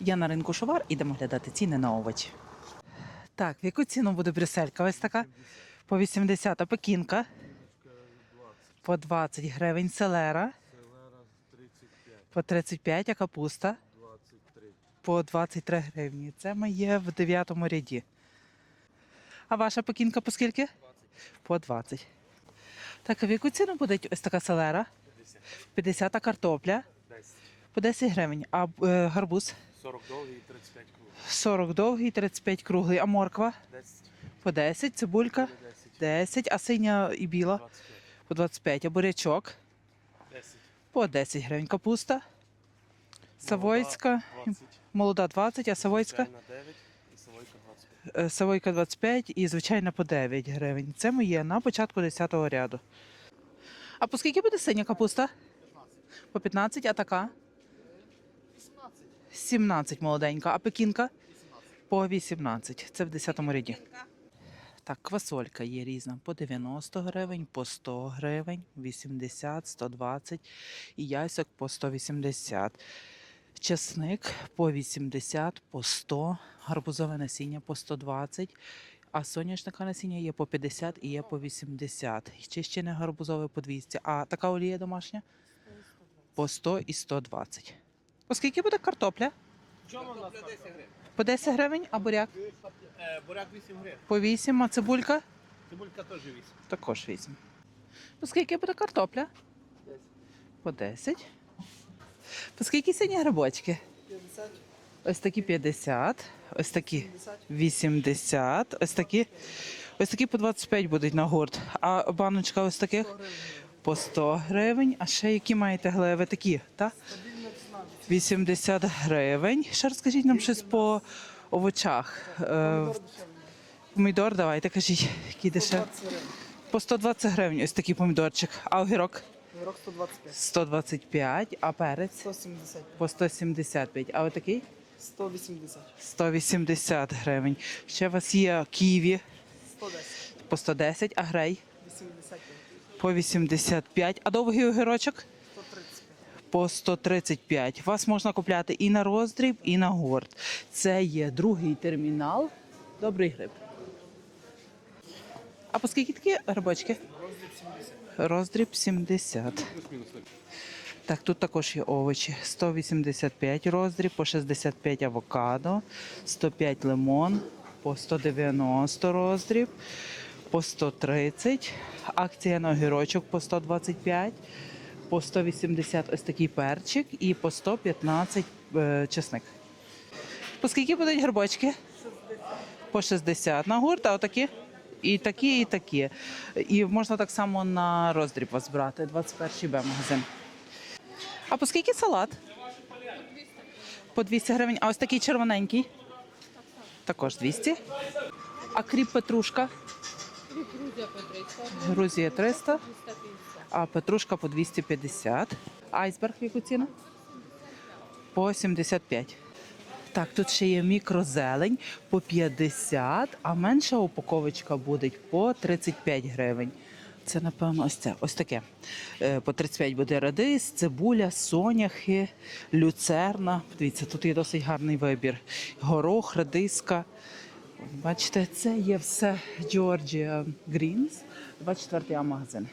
Я на ринку Шовар, ідемо глядати ціни на овочі. Так, в яку ціну буде брюсселька? Ось така? По 80, а пекінка? По 20 гривень. Селера? По 35, а капуста? По 23 гривні. Це моє в 9 ряді. А ваша пекінка по скільки? По 20. Так, а в яку ціну буде ось така селера? 50 а картопля? По 10 гривень. А е, гарбуз? 40 довгий і 35 круг. 40 довгий, 35 круглий. А морква? 10, По 10, цибулька? 10, 10, а синя і біла? 25, По 25, а бурячок? 10. По 10 гривень. Капуста? Савойська? 20, Молода 20, а савойська? звичайна 9 і Савойка 25. Е, Савойка 25 і звичайна по 9 гривень. Це моє на початку 10-го ряду. А по скільки буде синя капуста? По 15, а така? 17 молоденька. А пекінка? По 18. Це в 10-му ряді. Так, квасолька є різна. По 90 гривень, по 100 гривень, 80, 120 і яйсок по 180. Чесник по 80, по 100, гарбузове насіння по 120, а соняшника насіння є по 50 і є по 80. І Чищене гарбузове по 200. А така олія домашня? По 100 і 120. По скільки буде картопля? Чому у 10 гривень? По 10 гривень, а буряк? Буряк 8 гривень. По 8, а цибулька? Цибулька теж 8. Також 8. По скільки буде картопля? 10. По 10. По скільки сині грибочки? 50, Ось такі 50, ось такі 80, ось такі. Ось такі по 25 будуть на гурт. А баночка ось таких по 100 гривень. А ще які маєте глеви такі, так? 80 гривень. Ще розкажіть нам щось по овочах. Е, Помідор, давайте кажіть, які дешеві. По 120 гривень ось такий помідорчик. А огірок Рок 125, 125, а перець 170, по 175. А отакий 180, 180 гривень. Ще у вас є ківі 110, по 110, а грей 85, по 85, а довгий огірочок 135. По 135. Вас можна купляти і на роздріб, і на горд. Це є другий термінал. Добрий гриб. А по скільки такі грибочки? Роздріб 70. Так, тут також є овочі. 185 роздріб, по 65 авокадо, 105 лимон, по 190 роздріб, по 130. Акція на огірочок по 125, по 180 ось такий перчик і по 115 е, чесник. По скільки будуть грибочки? По 60 на гурт, а отакі? І такі, і такі. І можна так само на роздріб вас брати, 21 Б магазин. А по скільки салат? По 200 гривень. А ось такий червоненький? Також 200. А кріп петрушка? Грузия по 300, Грузія 300, а петрушка по 250. Айсберг яку ціну? По 75. Так, тут ще є мікрозелень по 50, а менша упаковочка буде по 35 гривень. Це, напевно, ось це, ось таке. Е, По 35 буде радис, цибуля, соняхи, люцерна. Дивіться, тут є досить гарний вибір. Горох, радиска. Бачите, це є все Georgia Greens, 24 А магазин.